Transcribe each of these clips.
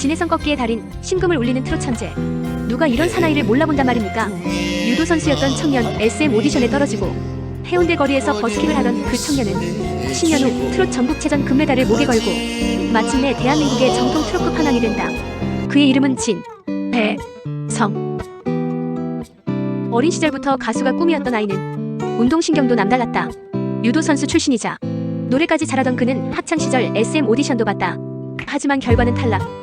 진해성 꺾기의 달인 심금을 울리는 트롯 천재. 누가 이런 사나이를 몰라본단 말입니까? 유도 선수였던 청년 SM 오디션에 떨어지고 해운대 거리에서 버스킹을 하던 그 청년은 10년 후 트롯 전국체전 금메달을 목에 걸고 마침내 대한민국의 정통 트롯급 한왕이 된다. 그의 이름은 진, 배, 성. 어린 시절부터 가수가 꿈이었던 아이는 운동신경도 남달랐다. 유도 선수 출신이자 노래까지 잘하던 그는 학창 시절 SM 오디션도 봤다. 하지만 결과는 탈락.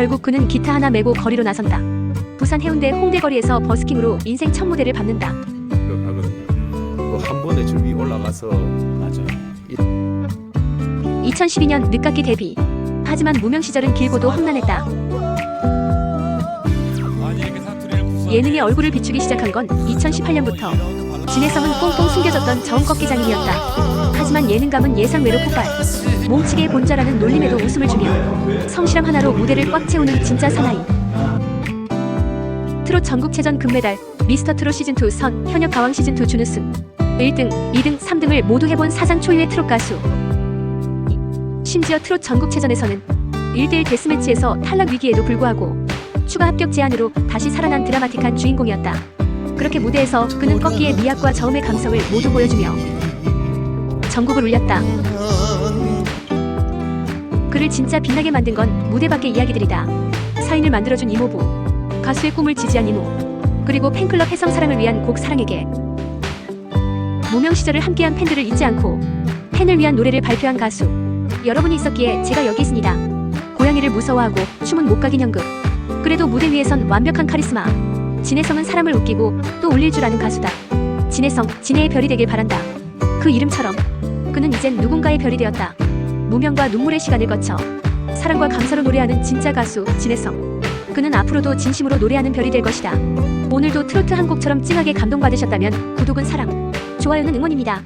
결국 그는 기타 하나 메고 거리로 나선다. 부산 해운대 홍대 거리에서 버스킹으로 인생 첫 무대를 밟는다. 뭐한 번에 저위 올라가서 맞아요. 2012년 늦깎이 데뷔. 하지만 무명 시절은 길고도 험난했다. 예능의 얼굴을 비추기 시작한 건 2018년부터. 진해성은 꽁꽁 숨겨졌던 저음 꺾기 장인이었다. 하지만 예능감은 예상외로 폭발. 몸치게 본자라는 놀림에도 웃음을 주며 성실함 하나로 무대를 꽉 채우는 진짜 사나이. 트롯 전국체전 금메달, 미스터 트롯 시즌2 선, 현역 가왕 시즌2 준우승. 1등, 2등, 3등을 모두 해본 사상 초유의 트롯 가수. 심지어 트롯 전국체전에서는 1대1 데스매치에서 탈락 위기에도 불구하고 추가 합격 제안으로 다시 살아난 드라마틱한 주인공이었다. 그렇게 무대에서 그는 꺾기의 미학과 저음의 감성을 모두 보여주며 전국을 울렸다. 그를 진짜 빛나게 만든 건 무대 밖의 이야기들이다. 사인을 만들어준 이모부, 가수의 꿈을 지지한 이모, 그리고 팬클럽 해성 사랑을 위한 곡 사랑에게 무명 시절을 함께한 팬들을 잊지 않고 팬을 위한 노래를 발표한 가수. 여러분이 있었기에 제가 여기 있습니다. 고양이를 무서워하고 춤은 못 가긴 연극. 그래도 무대 위에선 완벽한 카리스마. 진해성은 사람을 웃기고 또 울릴 줄 아는 가수다. 진해성, 진해의 별이 되길 바란다. 그 이름처럼 그는 이젠 누군가의 별이 되었다. 무명과 눈물의 시간을 거쳐 사랑과 감사로 노래하는 진짜 가수 진해성. 그는 앞으로도 진심으로 노래하는 별이 될 것이다. 오늘도 트로트 한 곡처럼 찡하게 감동받으셨다면 구독은 사랑, 좋아요는 응원입니다.